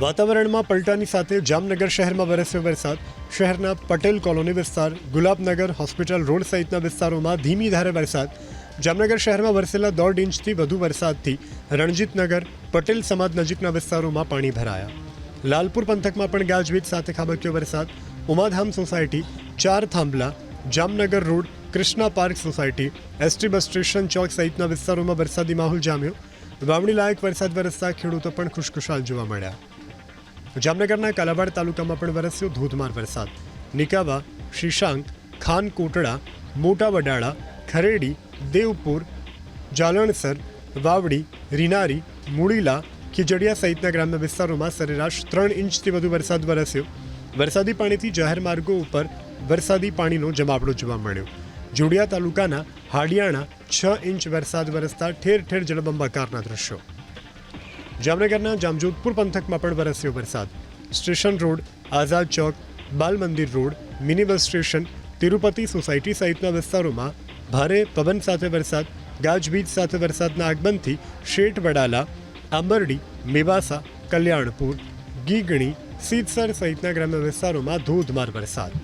વાતાવરણમાં પલટાની સાથે જામનગર શહેરમાં વરસ્યો વરસાદ. શહેરના પટેલ કોલોની વિસ્તાર, ગુલાબનગર હોસ્પિટલ રોડ સહિતના વિસ્તારોમાં ધીમી ધારે વરસાદ. જામનગર શહેરમાં વરસેલા દોઢ ઇંચથી વધુ વરસાદથી રણજીતનગર, પટેલ સમાજ નજીકના વિસ્તારોમાં પાણી ભરાયા. લાલપુર પંથકમાં પણ ગાજવીજ સાથે ખાબક્યો વરસાદ. ઉમાધામ સોસાયટી, ચાર થાંભલા, Jamnagar road, Krishna park society ST bus station ચોક સહિતના વિસ્તારોમાં વરસાદી માહોલ જામ્યો. વાવણી લાયક વરસાદ વરસતા ખેડૂતો પણ ખુશખુશાલ જોવા મળ્યા. જામનગરના કાલાવાડ તાલુકામાં પણ વરસ્યો ધોધમાર વરસાદ. નિકાવા, શીશાંક ખાન કોટડા મોટા વડાળા ખરેડી, દેવપુર, જાલણસર, વાવડી, રીનારી મુડીલા ખીજડીયા સહિતના ગ્રામ્ય વિસ્તારોમાં સરેરાશ ત્રણ ઇંચથી વધુ વરસાદ વરસ્યો. વરસાદી પાણીથી જાહેર માર્ગો ઉપર વરસાદી પાણીનો જમાવડો જોવા મળ્યો. જોડિયા તાલુકાના હાડિયાણા છ ઇંચ વરસાદ વરસતા ઠેર ઠેર જળબંબાકારના દ્રશ્યો. જામનગરના જામજોધપુર પંથકમાં પણ વરસ્યો વરસાદ. સ્ટેશન રોડ, આઝાદ ચોક Bal Mandir road, mini bus station, Tirupati society સહિતના વિસ્તારોમાં ભારે પવન સાથે વરસાદ, ગાજવીજ સાથે વરસાદના આગમનથી શેઠ વડાલા, આંબરડી, મેવાસા, કલ્યાણપુર, ગીગણી સીતસર સહિતના ગ્રામ્ય વિસ્તારોમાં ધોધમાર વરસાદ.